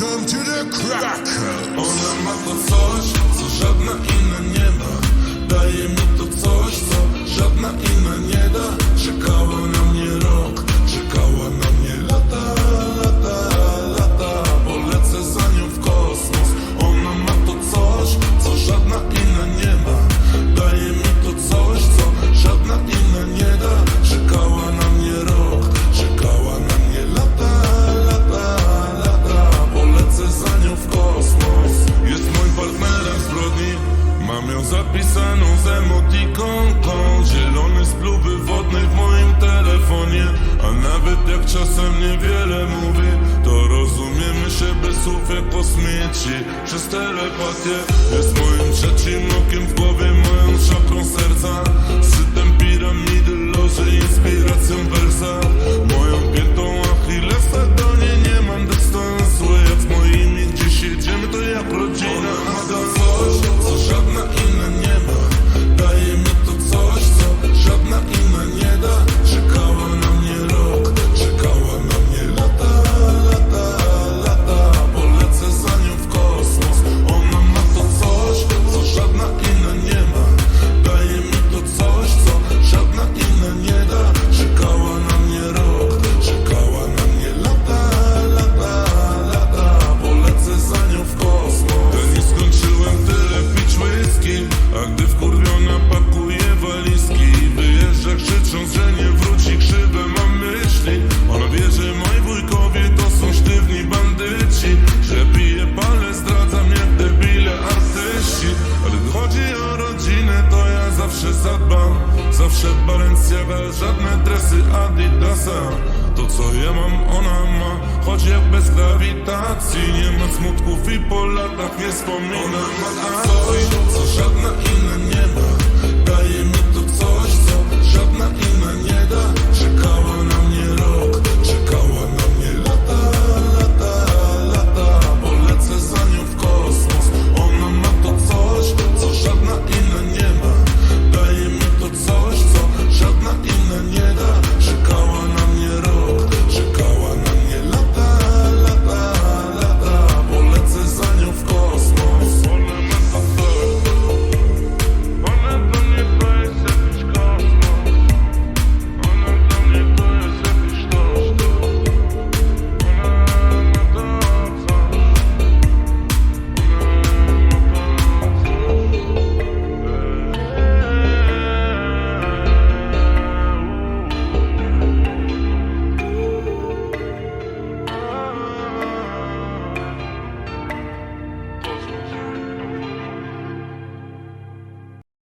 Welcome to the crack. Ona ma to coś, co żadna inna nie ma. Daje mi słów jak Przez telepatię Jest moim trzecim okiem w głowie Moją szaplą serca. Sytem piramidy loży Inspiracją wersa. Moją piętą Achillesa Do niej nie mam. Dystansu Jak z moimi. Dziś jedziemy to jak rodzina Ona ma zawsze Balenciaga Żadne dresy Adidasa. To co ja mam ona ma. Choć ja bez grawitacji Nie ma smutków i po latach nie wspomina Ona ma coś